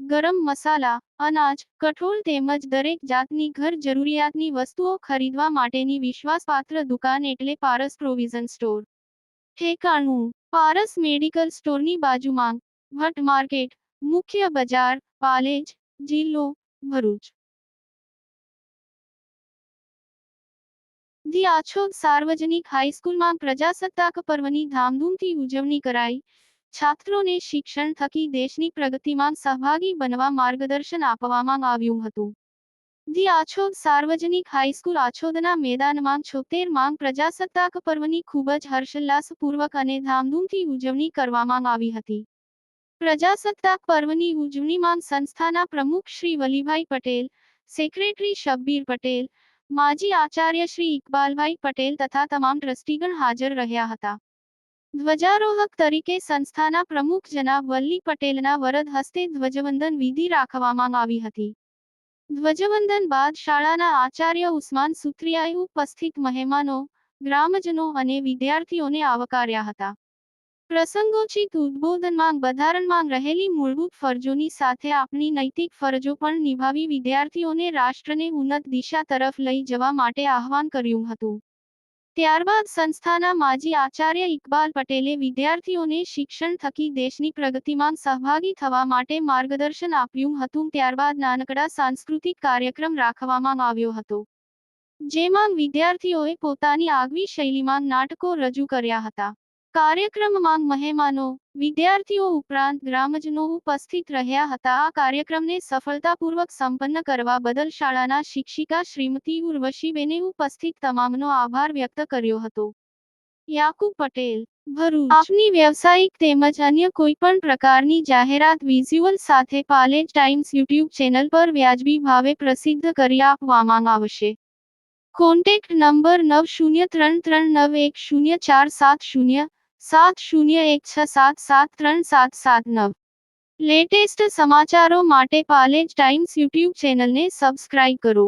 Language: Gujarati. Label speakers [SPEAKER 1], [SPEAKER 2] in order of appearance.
[SPEAKER 1] ગરમ મસાલા, અનાજ, કઠોળ તેમજ દરેક જાતની ઘર જરૂરિયાતની વસ્તુઓ ખરીદવા માટેની વિશ્વાસપાત્ર દુકાન એટલે પારસ પ્રોવિઝન સ્ટોર. ઠેકાણું, પારસ મેડિકલ સ્ટોરની બાજુમાં, ભટ્ટ માર્કેટ, મુખ્ય બજાર, પાલેજ, જિલ્લો, ભરૂચ. ધી આછોદ સાર્વજનિક હાઈસ્કૂલમાં પ્રજાસત્તાક પર્વની ધામધૂમથી ઉજવણી કરાઈ છાત્રોને શિક્ષણ થકી દેશની પ્રગતિમાં સહભાગી બનવા માર્ગદર્શન આપવામાં આવ્યું હતું. ધી આછોદ સાર્વજનિક હાઈસ્કૂલ આછોદના મેદાનમાં છોતેર માંગ પ્રજાસત્તાક પર્વની ખૂબ જ હર્ષોલ્લાસપૂર્વક અને ધામધૂમથી ઉજવણી કરવામાં આવી હતી. પ્રજાસત્તાક પર્વની ઉજવણીમાં સંસ્થાના પ્રમુખ શ્રી વલીભાઈ પટેલ, સેક્રેટરી શબ્બીર પટેલ, માજી આચાર્ય શ્રી ઇકબાલભાઈ પટેલ તથા તમામ ટ્રસ્ટીગણ હાજર રહ્યા હતા. ધ્વજારોહક તરીકે સંસ્થાના પ્રમુખ જનાબ વલ્લી પટેલના વરદ હસ્તે ધ્વજવંદન વિધિ રાખવામાં આવી હતી. ધ્વજવંદન બાદ શાળાના આચાર્ય ઉસ્માન સુત્રિયાએ ઉપસ્થિત મહેમાનો, ગ્રામજનો અને વિદ્યાર્થીઓને આવકાર્યા હતા. પ્રસંગોચિત ઉદબોધનમાં બંધારણમાં રહેલી મૂળભૂત ફરજોની સાથે આપણી નૈતિક ફરજો પણ નિભાવી વિદ્યાર્થીઓને રાષ્ટ્રને ઉન્નત દિશા તરફ લઈ જવા માટે આહવાન કર્યું હતું. ત્યારબાદ સંસ્થાના માજી આચાર્ય ઇકબાલ પટેલે વિદ્યાર્થીઓને શિક્ષણ થકી દેશની પ્રગતિમાં સહભાગી થવા માટે માર્ગદર્શન આપ્યું હતું. ત્યારબાદ નાનકડા સાંસ્કૃતિક કાર્યક્રમ રાખવામાં આવ્યો હતો, જેમાં વિદ્યાર્થીઓએ પોતાની આગવી શૈલીમાં નાટકો રજૂ કર્યા હતા. કાર્યક્રમમાં મહેમાનો, વિદ્યાર્થીઓ ઉપરાંત ગ્રામજનો ઉપસ્થિત રહ્યા હતા. આ કાર્યક્રમને સફળતાપૂર્વક સંપન્ન કરવા બદલ શાળાના શિક્ષિકા શ્રીમતી ઉર્વશીબેને ઉપસ્થિત તમામનો આભાર વ્યક્ત કર્યો હતો. યાકુબ પટેલ, ભરૂચ. આપની વ્યવસાયિક તેમજ અન્ય કોઈપણ પ્રકારની જાહેરાત વિઝ્યુઅલ સાથે પાલેજ ટાઈમ્સ યુટ્યુબ ચેનલ પર વ્યાજબી ભાવે પ્રસિદ્ધ કરી આપવામાં આવશે. કોન્ટેક્ટ નંબર નવ શૂન્ય ત્રણ ત્રણ નવ એક શૂન્ય ચાર સાત શૂન્ય સાત શૂન્ય એક છ સાત સાત ત્રણ સાત સાત નવ. લેટેસ્ટ સમાચારો માટે પાલેજ ટાઈમ્સ યુટ્યુબ ચેનલને સબસ્ક્રાઇબ કરો.